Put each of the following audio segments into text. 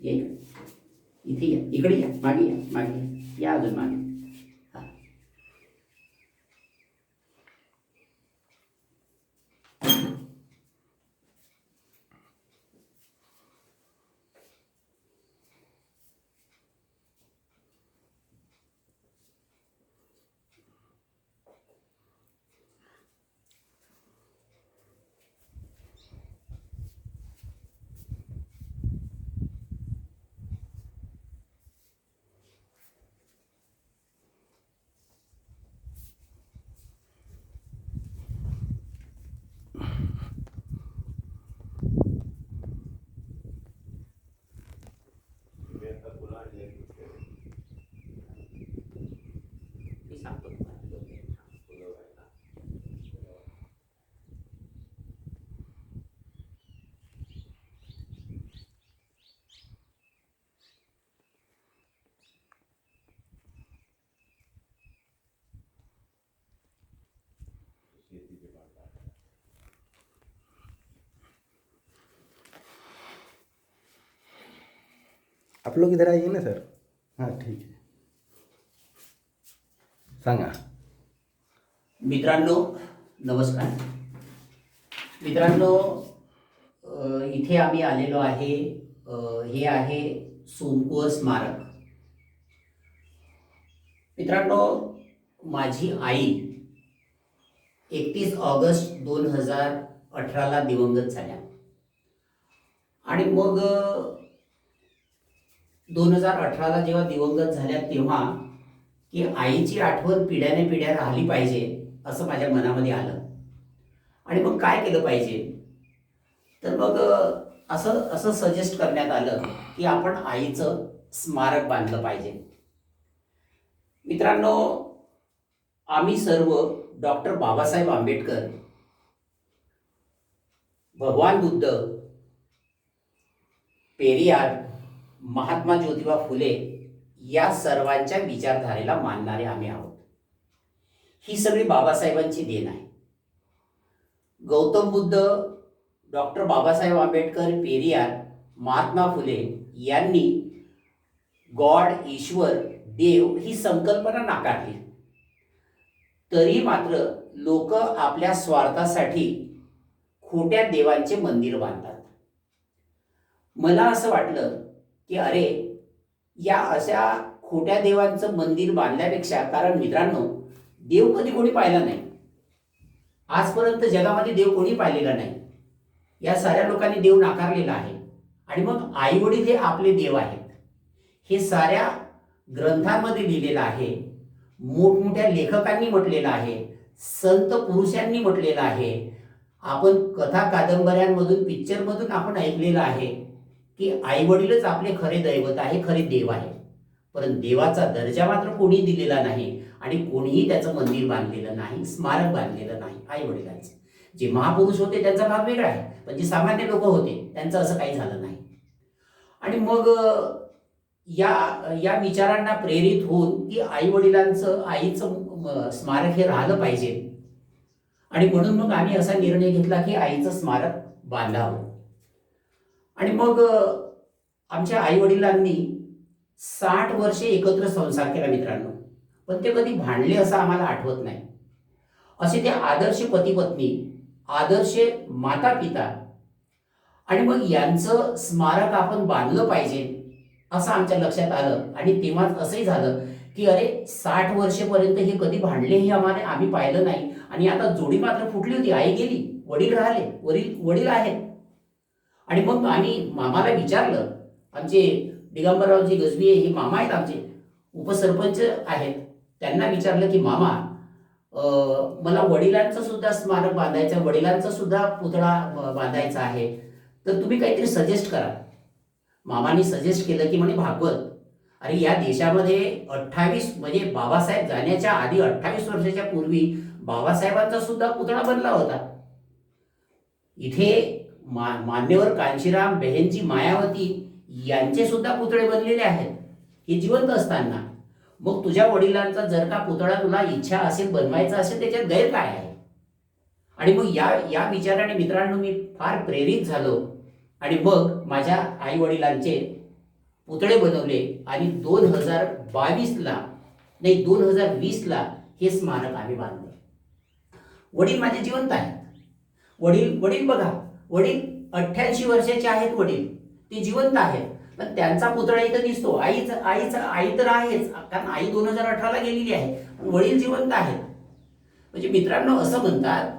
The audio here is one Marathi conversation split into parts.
ये इथे या इकडे या मागे या मागे या. अजून मागे हा. मी सांगतो तुम्हाला. आप लोग इधर आइए ना सर। हाँ ठीक है। सांगा। मित्रांनो नमस्कार। मित्रांनो इथे आम्ही आलेलो आहे. हे आहे सोमकुवर स्मारक. मित्रांनो माझी आई एकतीस ऑगस्ट दोन हजार अठराला दिवंगत झाल्या. आणि मग दोन हजार अठराला जेव्हा दिवंगत झाल्या तेव्हा की आईची आठवण पिढ्याने पिढ्या राहिली पाहिजे असं माझ्या मनामध्ये आलं. आणि मग काय केलं पाहिजे? तर मग असं असं सजेस्ट करण्यात आलं की आपण आईचं स्मारक बांधलं पाहिजे. मित्रांनो आम्ही सर्व डॉक्टर बाबासाहेब आंबेडकर भगवान बुद्ध पेरियार महात्मा ज्योतिबा फुले या सर्वांच्या विचारधारेला मानणारे आम्ही आहोत. ही सगळी बाबासाहेबांची देण आहे. गौतम बुद्ध डॉक्टर बाबासाहेब आंबेडकर पेरियार महात्मा फुले यांनी गॉड ईश्वर देव ही संकल्पना नाकारली. तरी मात्र लोक आपल्या स्वार्थासाठी खोट्या देवांचे मंदिर बांधतात. मला असं वाटलं की अरे या अशा खोट्या देवांचं मंदिर बांधल्यापेक्षा कारण मित्रांनो देव कधी कोणी पाहिला नाही. आजपर्यंत जगामध्ये देव कोणी पाहिलेला नाही. या साऱ्या लोकांनी देव नाकारलेला आहे. आणि मग आईवडील हे आपले देव आहेत. हे साऱ्या ग्रंथांमध्ये लिहिलेलं आहे. मोठमोठ्या लेखकांनी म्हटलेलं आहे. संत पुरुषांनी म्हटलेलं आहे. आपण कथा कादंबऱ्यांमधून पिक्चरमधून आपण ऐकलेलं आहे. की आई वडीलच आपले खरे दैवत आहे खरे देव आहे. परंतु देवाचा दर्जा मात्र कोणी दिलेला नाही आणि कोणीही त्याचं मंदिर बांधलेलं नाही स्मारक बांधलेलं नाही आई वडिलांचं जे महापुरुष होते त्यांचा भाग वेगळा आहे पण जे सामान्य लोक होते त्यांचं असं काही झालं नाही. आणि मग या या विचारांना प्रेरित होऊन की आई वडिलांचं आईचं स्मारक हे राहिलं पाहिजे. आणि म्हणून मग आम्ही असा निर्णय घेतला की आईचं स्मारक बांधावं. आणि मग आमच्या आई वडिलांनी साठ वर्षे एकत्र संसार केला मित्रांनो. पण ते कधी भांडले असं आम्हाला आठवत नाही. असे ते आदर्श पती पत्नी आदर्श माता पिता आणि मग यांचं स्मारक आपण बांधलं पाहिजे असं आमच्या लक्षात आलं. आणि तेव्हाच असंही झालं की अरे साठ वर्षेपर्यंत हे कधी भांडले हे आम्हाला आम्ही पाहिलं नाही. आणि आता जोडी मात्र फुटली होती. आई गेली वडील राहिले वडील वडील आहेत. आणि मग आम्ही मामाला विचारलं आमचे दिगंबररावजी गजबी हे मामा आहेत आमचे उपसरपंच आहेत. त्यांना विचारलं की मामा मला वडिलांचं सुद्धा स्मारक बांधायचं वडिलांचा सुद्धा पुतळा बांधायचा आहे. तर तुम्ही काहीतरी सजेस्ट करा. मामाने सजेस्ट केलं की म्हणे भागवत अरे या देशामध्ये अठ्ठावीस म्हणजे बाबासाहेब जाण्याच्या आधी अठ्ठावीस वर्षाच्या पूर्वी बाबासाहेबांचा सुद्धा पुतळा बनला होता. इथे मा मान्यवर कांशीराम बेहेनजी मायावती यांचे सुद्धा पुतळे बनलेले आहेत. हे जिवंत असताना. मग तुझ्या वडिलांचा जर का पुतळा तुला इच्छा असेल बनवायचा असेल त्याच्यात गैर काय आहे? आणि मग या या विचाराने मित्रांनो मी फार प्रेरित झालो. आणि मग माझ्या आई वडिलांचे पुतळे बनवले आणि दोन हजार बावीसला नाही दोन हजार वीसला हे स्मारक आम्ही बांधले. वडील माझे जिवंत आहेत. वडील वडील बघा वडील अठ्ठ्याऐंशी वर्षाचे आहेत वडील. ते जिवंत आहेत. पण त्यांचा पुतळा इथं दिसतो. आईच आईच आई तर आहेच. कारण आई दोन हजार अठराला गेलेली आहे. पण वडील जिवंत आहेत. म्हणजे मित्रांनो असं म्हणतात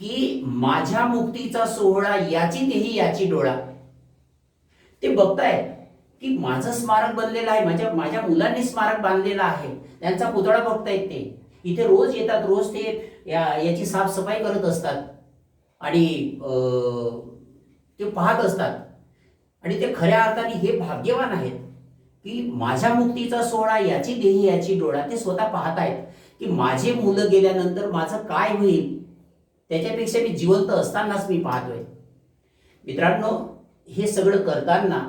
की माझ्या मुक्तीचा सोहळा याची तेही याची डोळा. ते बघताय की माझं स्मारक बनलेलं आहे. माझ्या माझ्या मुलांनी स्मारक बांधलेलं आहे. त्यांचा पुतळा बघतायत ते. इथे रोज येतात. रोज ते या याची साफसफाई करत असतात. आणि ते पाहत असतात. आणि ते खऱ्या अर्थाने हे भाग्यवान आहेत की माझ्या मुक्तीचा सोहळा याची देही याची डोळा ते स्वतः पाहत आहेत की माझे मुलं गेल्यानंतर माझं काय होईल त्याच्यापेक्षा मी जिवंत असतानाच मी पाहतोय. मित्रांनो हे सगळं करताना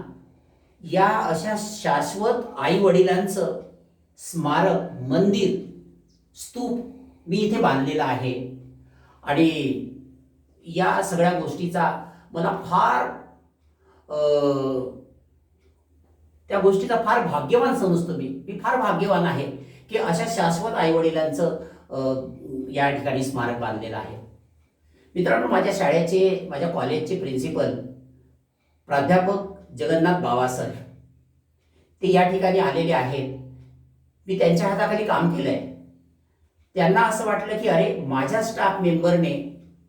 या अशा शाश्वत आई वडिलांचं स्मारक मंदिर स्तूप मी इथे बांधलेलं आहे. आणि या सगळ्या गोष्टीचा मला फार त्या गोष्टीचा फार भाग्यवान समजतो मी. मी फार भाग्यवान आहे की अशा शाश्वत आईवडिलांचं या ठिकाणी स्मारक बांधलेलं आहे. मित्रांनो माझ्या शाळेचे माझ्या कॉलेजचे प्रिन्सिपल प्राध्यापक जगन्नाथ बावासर ते या ठिकाणी आलेले आहेत. मी त्यांच्या हाताखाली काम केलं आहे त्यांना असं वाटलं की अरे माझ्या स्टाफ मेंबरने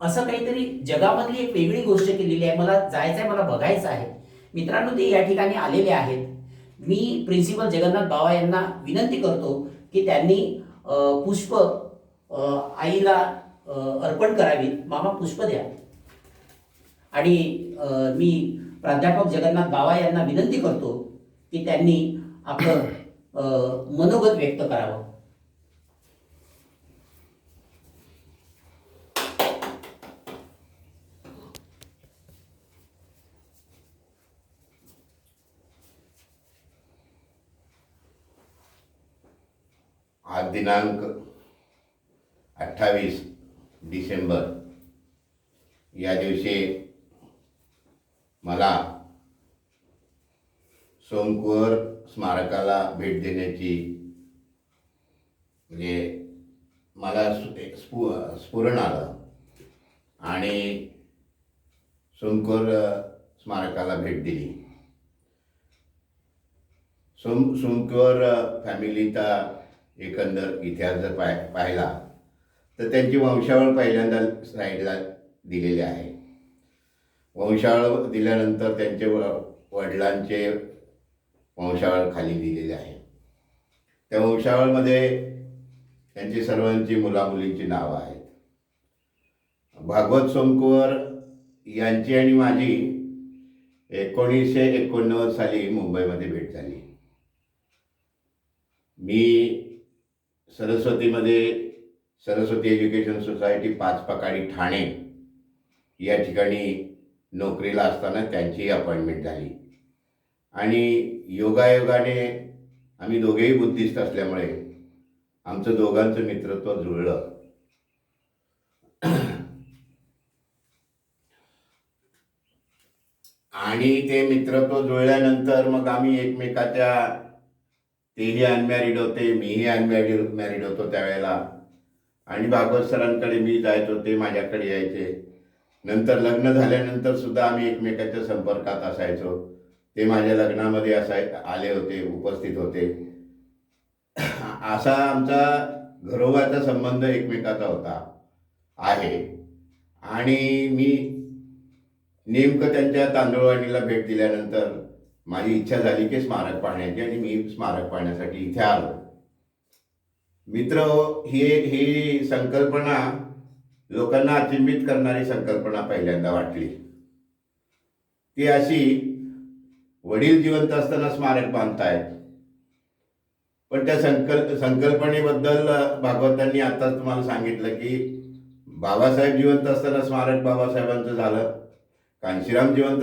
असं काहीतरी जगामधली एक वेगळी गोष्ट केलेली आहे. मला जायचं आहे मला बघायचं आहे. मित्रांनो ते या ठिकाणी आलेले आहेत. मी प्रिन्सिपल जगन्नाथ बावा यांना विनंती करतो की त्यांनी पुष्प आईला अर्पण करावी मामा पुष्प द्या. आणि मी प्राध्यापक जगन्नाथ बावा यांना विनंती करतो की त्यांनी आपलं मनोगत व्यक्त करावं. आज दिनांक अठ्ठावीस डिसेंबर या दिवशी मला सोमकुवर स्मारकाला भेट देण्याची म्हणजे मला स्फु- एक स्फु स्फुरण आलं. आणि सोमकुवर स्मारकाला भेट दिली. सोम सोमकुवर फॅमिलीचा एकंदर इतिहास जर पाय पाहिला तर त्यांची वंशावळ पहिल्यांदा साईडला दिलेली आहे. वंशावळ दिल्यानंतर त्यांचे व वडिलांचे वंशावळ खाली दिलेले आहे. त्या वंशावळमध्ये त्यांची सर्वांची मुलामुलींची नावं आहेत. भागवत सोमकुवर यांची आणि माझी एकोणीसशे एकोणनव्वद साली मुंबईमध्ये भेट झाली. मी सरस्वतीमध्ये सरस्वती एज्युकेशन सोसायटी पाच पकाडी ठाणे या ठिकाणी नोकरीला असताना त्यांची अपॉइंटमेंट झाली. आणि योगायोगाने आम्ही दोघेही बुद्धिस्ट असल्यामुळे आमचं दोघांचं मित्रत्व जुळलं. आणि ते मित्रत्व जुळल्यानंतर मग आम्ही एकमेकाच्या तेही अनमॅरिड होते मीही अनमॅरिड मॅरिड होतो त्यावेळेला. आणि भागवत सरांकडे मी जायचो ते माझ्याकडे यायचे. नंतर लग्न झाल्यानंतर सुद्धा आम्ही एकमेकाच्या संपर्कात असायचो. ते माझ्या लग्नामध्ये असाय आले होते उपस्थित होते. असा आमचा घरोबाचा संबंध एकमेकाचा होता आहे. आणि मी नेमकं त्यांच्या तांदूळवाणीला भेट दिल्यानंतर माझी इच्छा झाली की स्मारक पाहण्याची आणि मी स्मारक पाहण्यासाठी इथे आलो. मित्र ही ही संकल्पना लोकांना अचिंबित करणारी संकल्पना पहिल्यांदा वाटली. ती अशी वडील जिवंत असताना स्मारक बांधतायत. पण त्या संकल्प संकल्पनेबद्दल भागवतांनी आताच तुम्हाला सांगितलं की बाबासाहेब जिवंत असताना स्मारक बाबासाहेबांचं झालं. कांशीराम जिवंत